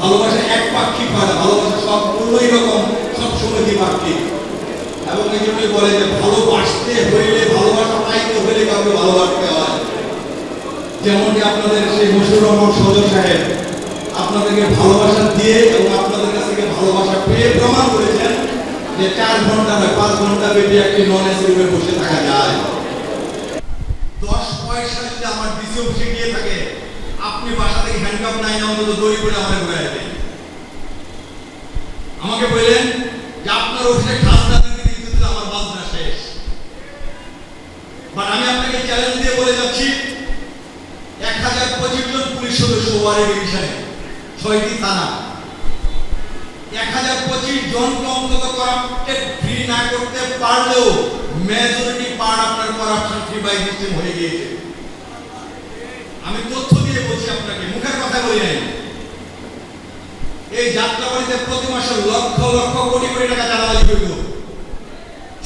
ভালোবাসা একপাক্ষিক হয় না, ভালোবাসা সব মূল্যই রকম, সব সময় দ্বিপাক্ষিক। এবং এই জন্যই বলে যে ভালোবাসতে হইলে ভালোবাসা পাইতে হইলে কাউকে ভালোবাসতে হয়। যেমনটি আপনাদের সেই মশুর রহমান সদর সাহেব আপনাদেরকে ভালোবাসা দিয়ে এবং আপনাদের কাছ থেকে ভালোবাসা পেয়ে প্রমাণ করেছেন যে চার ঘণ্টা নয়, পাঁচ ঘণ্টা ব্যাপী একটি নন এসি রুমে বসে থাকা যায়। দশ পয়সা যদি আমার ডিসি অফিসে গিয়ে থেকে হ্যান্ডকাপ নাই না অন্তত দড়ি করে আমার ঘুরে যাবেন আমাকে বললেন যে আপনার অফিসে দিতে দিতে আমার বাজনা শেষ। বাট আমি আপনাকে চ্যালেঞ্জ দিয়ে বলে যাচ্ছি, এক হাজার পঁচিশ জন পুলিশ সদস্য ওয়ার্ডের ডিভিশনে ছয়টি থানা। এক হাজার পঁচিশ জনকে অন্তত করাপ্টেড ফ্রি না করতে পারলেও মেজরিটি পার্ট আপনার করাপশন ফ্রি বাই সিস্টেম হয়ে গিয়েছে। আমি তথ্য দিয়ে বলছি আপনাকে, মুখের কথা বলি নাই। এই যাত্রাবাড়িতে প্রতি মাসে লক্ষ লক্ষ কোটি কোটি টাকা চাঁদাবাজি হইত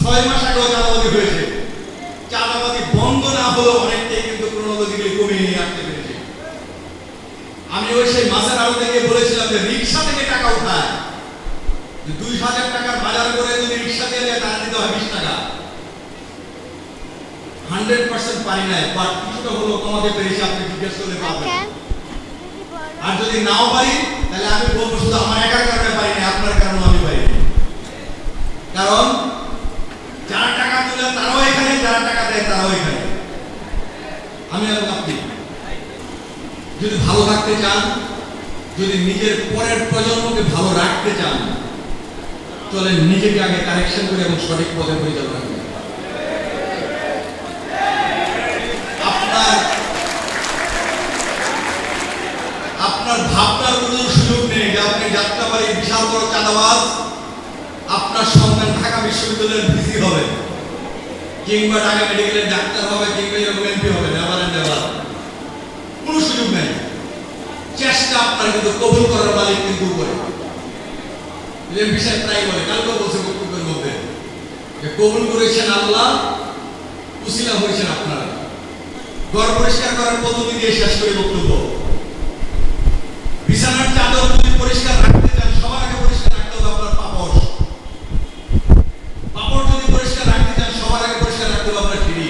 ছয় মাস আগেও চাঁদাবাজি হয়েছে। চাঁদাবাজি বন্ধ না হলেও অনেকটাই কিন্তু ক্রোনোলজিক্যালি কমিয়ে নিয়ে আসতে পেরেছে। আমি ওই সেই মাছের আড়ো থেকে বলেছিলাম যে রিক্সা থেকে টাকা উঠায়। দুই হাজার টাকার বাজার করে যদি রিক্সা দিয়ে তারা দিতে হয় বিশ হান্ড্রেড পার্সেন্ট পারি নাই বাট কিছুটা হলো কমাতে পেরেছি আপনি জিজ্ঞেস আর যদি নাও পারি তাহলে আমি বলব শুধু আমার একার কারণে পারি না আপনার কারণে আমি পারি কারণ যারা টাকা তুলে তারাও এখানে যারা টাকা দেয় তারাও এখানে। আমি এবং আপনি। যদি ভালো থাকতে চান যদি নিজের পরের প্রজন্মকে ভালো রাখতে চান চলেন নিজেকে আগে কারেকশন করে এবং সঠিক পথে পরিচালনা করুন আপনার ভাবনার কোনো সুযোগ নেই যে আপনি বিশাল বড় চাঁদাবাজ, আপনার সন্তান ঢাকা বিশ্ববিদ্যালয়ের ভিসি হবে, কিংবা ঢাকা মেডিকেলের ডাক্তার হবে, কিংবা এরকম এমপি হবে কোনো সুযোগ নেই। চেষ্টা আপনার কিন্তু কবুল করার মালিক কিন্তু এমপি সাহেব প্রায় বলে, কালকে বলছে বক্তব্যের মধ্যে, যে কবুল করেছেন আল্লাহ, উসিলা হয়েছেন আপনারা। ঘর পরিষ্কার করার পদ্ধতি দিয়ে শেষ করে বক্তব্য। বিছানার চাদর যদি পরিষ্কার রাখতে চান সবার আগে পরিষ্কার রাখতে হবে আপনার পাপড়। পাপড় যদি পরিষ্কার রাখতে চান সবার আগে পরিষ্কার রাখতে হবে আপনার সিঁড়ি।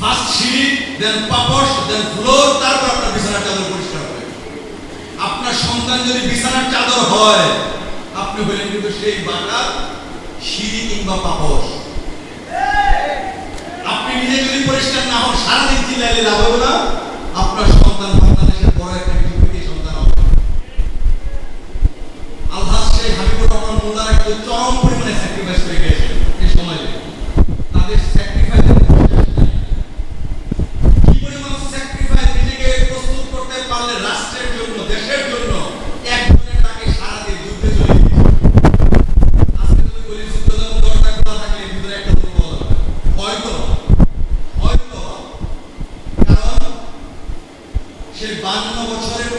ফার্স্ট সিঁড়ি দেন পাপড় দেন ফ্লোর তারপর আপনার বিছানার চাদর পরিষ্কার হবে। আপনার সন্তান যদি বিছানার চাদর হয়, আপনি হলেন কিন্তু সেই বাটার সিঁড়ি কিংবা পাপড়। নিজে যদি পরিষ্কার না হন, সারাদিন চিল্লাইলে লাভ হবে না। আপনার সন্তান বাংলাদেশের বড় একটা বিদ্যুৎ সন্তান হবে। আলহাজ শেখ হাবিবুর রহমান মোল্লারা কিন্তু চরম পরিমাণে স্যাক্রিফাইস করে গিয়েছেন এই সমাজে তাদের স্যাক্রিফাইস কি পরিমাণ স্যাক্রিফাইস নিজেকে প্রস্তুত করতে পারলে রাষ্ট্রের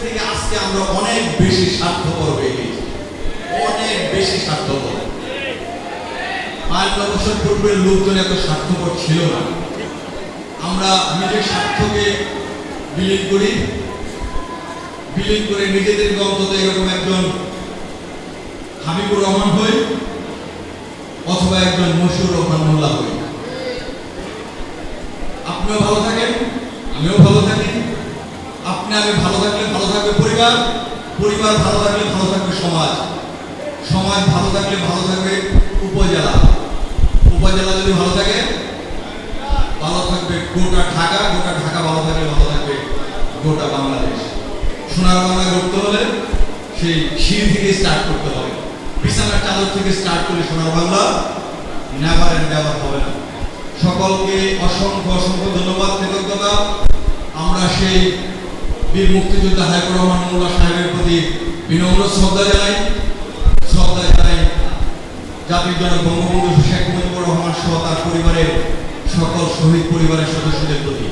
থেকে আজকে আমরা অনেক বেশি স্বার্থপর হয়ে গেছি। অনেক বেশি স্বার্থপর। বান্ন বছর পূর্বের লোকজন এত স্বার্থপর ছিল না। আমরা নিজের স্বার্থকে বিলীন করি। বিলীন করে নিজেদেরকে অন্তত এরকম একজন হাবিবুর রহমান হই অথবা একজন মশুর রহমান মোল্লা হই। আপনিও ভালো থাকেন, আমিও ভালো থাকি। আপনি আমি ভালো থাকলে ভালো থাকবে পরিবার। পরিবার ভালো থাকলে ভালো থাকবে সমাজ। সমাজ ভালো থাকলে ভালো থাকবে উপজেলা। উপজেলা যদি ভালো থাকে, ভালো থাকবে গোটা ঢাকা গোটা ঢাকা ভালো থাকলে ভালো থাকবে গোটা বাংলাদেশ। সোনার বাংলা করতে হলে সেই সিঁড়ি থেকে স্টার্ট করতে হবে। বিছানার চাদর থেকে স্টার্ট করলে সোনার বাংলা নেভার এন্ড হবে না। সকলকে অসংখ্য অসংখ্য ধন্যবাদ, কৃতজ্ঞতা। আমরা সেই বীর মুক্তিযোদ্ধা হাইকুর রহমান মোল্লা সাহেবের প্রতি বিনম্র শ্রদ্ধা জানাই শ্রদ্ধা জানাই জাতির জনক বঙ্গবন্ধু শেখ মুজিবুর রহমান সহ তার পরিবারের সকল শহীদ পরিবারের সদস্যদের প্রতি।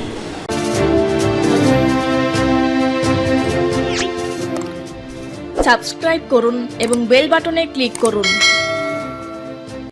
সাবস্ক্রাইব করুন এবং বেল বাটনে ক্লিক করুন।